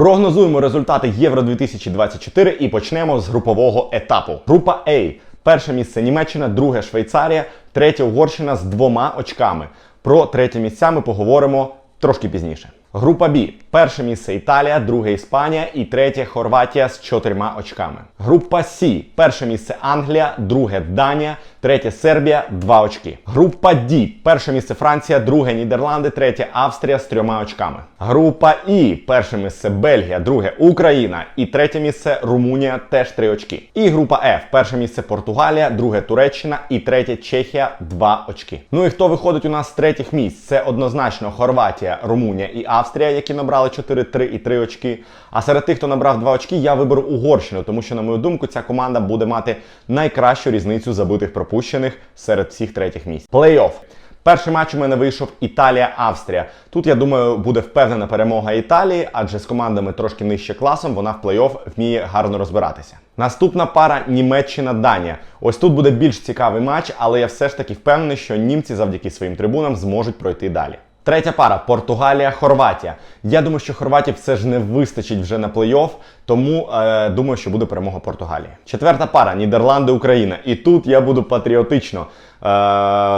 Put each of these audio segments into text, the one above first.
Прогнозуємо результати Євро 2024 і почнемо з групового етапу. Група А. Перше місце Німеччина, друге Швейцарія, третє Угорщина з двома очками. Про третє місця ми поговоримо трошки пізніше. Група Б. Перше місце Італія, друге Іспанія і третє Хорватія з чотирма очками. Група С. Перше місце Англія, друге Данія, третє Сербія, два очки. Група Д. Перше місце Франція, друге Нідерланди, третє Австрія з трьома очками. Група І. Перше місце Бельгія, друге Україна і третє місце Румунія, теж три очки. І група Ф. Перше місце Португалія, друге Туреччина і третє Чехія, два очки. Ну і хто виходить у нас з третіх місць? Це однозначно Хорватія, Румунія і Австрія, які набрали 4-3 і 3 очки. А серед тих, хто набрав 2 очки, я виберу Угорщину, тому що, на мою думку, ця команда буде мати найкращу різницю забитих пропущених серед всіх третіх місць. Плей-офф. Перший матч у мене вийшов Італія-Австрія. Тут, я думаю, буде впевнена перемога Італії, адже з командами трошки нижче класом вона в плей-офф вміє гарно розбиратися. Наступна пара Німеччина-Данія. Ось тут буде більш цікавий матч, але я все ж таки впевнений, що німці завдяки своїм трибунам зможуть пройти далі. Третя пара Португалія-Хорватія. Я думаю, що Хорватії все ж не вистачить вже на плей-офф, тому е, думаю, що буде перемога Португалії. Четверта пара Нідерланди-Україна. І тут я буду патріотично е,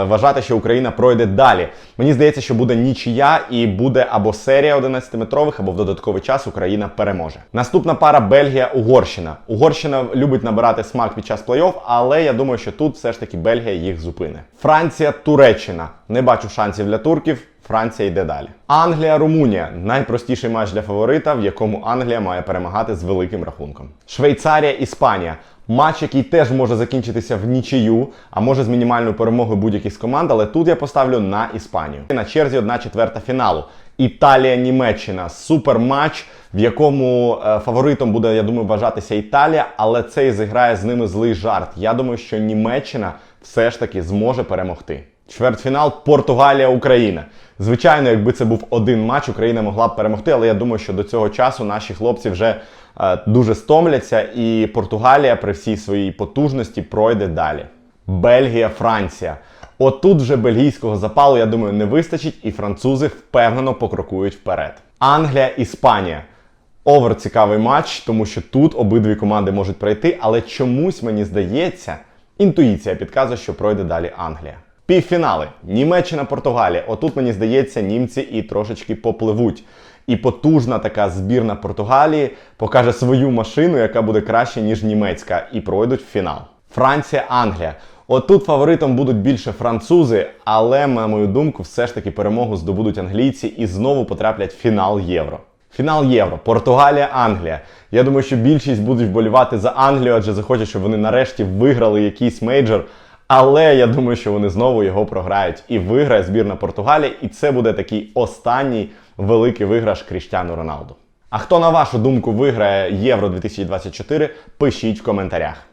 вважати, що Україна пройде далі. Мені здається, що буде нічия і буде або серія 11-метрових, або в додатковий час Україна переможе. Наступна пара Бельгія-Угорщина. Угорщина любить набирати смак під час плей-офф, але я думаю, що тут все ж таки Бельгія їх зупине. Франція-Туреччина. Не бачу шансів для турків. Франція йде далі. Англія-Румунія найпростіший матч для фаворита, в якому Англія має перемагати з великим рахунком. Швейцарія-Іспанія. Матч, який теж може закінчитися в нічию, а може з мінімальною перемогою будь-яких з команд, але тут я поставлю на Іспанію. На черзі одна четверта фіналу. Італія-Німеччина. Супер матч, в якому е, фаворитом буде, я думаю, вважатися Італія, але це і зіграє з ними злий жарт. Я думаю, що Німеччина все ж таки зможе перемогти. Чвертьфінал Португалія-Україна. Звичайно, якби це був один матч, Україна могла б перемогти, але я думаю, що до цього часу наші хлопці вже е, дуже стомляться, і Португалія при всій своїй потужності пройде далі. Бельгія, Франція. Отут вже бельгійського запалу, я думаю, не вистачить, і французи впевнено покрокують вперед. Англія, Іспанія. Овер цікавий матч, тому що тут обидві команди можуть пройти, але чомусь мені здається, інтуїція підказує, що пройде далі Англія. Півфінали. Німеччина, Португалія. Отут, мені здається, німці і трошечки попливуть. І потужна така збірна Португалії покаже свою машину, яка буде краще, ніж німецька, і пройдуть в фінал. Франція, Англія. Отут фаворитом будуть більше французи, але, на мою думку, все ж таки перемогу здобудуть англійці і знову потраплять в фінал Євро. Фінал Євро, Португалія, Англія. Я думаю, що більшість будуть вболівати за Англію, адже захочуть, щоб вони нарешті виграли якийсь мейджор. Але я думаю, що вони знову його програють і виграє збірна Португалії, і це буде такий останній великий виграш Кріштіану Роналду. А хто на вашу думку виграє Євро 2024? Пишіть в коментарях.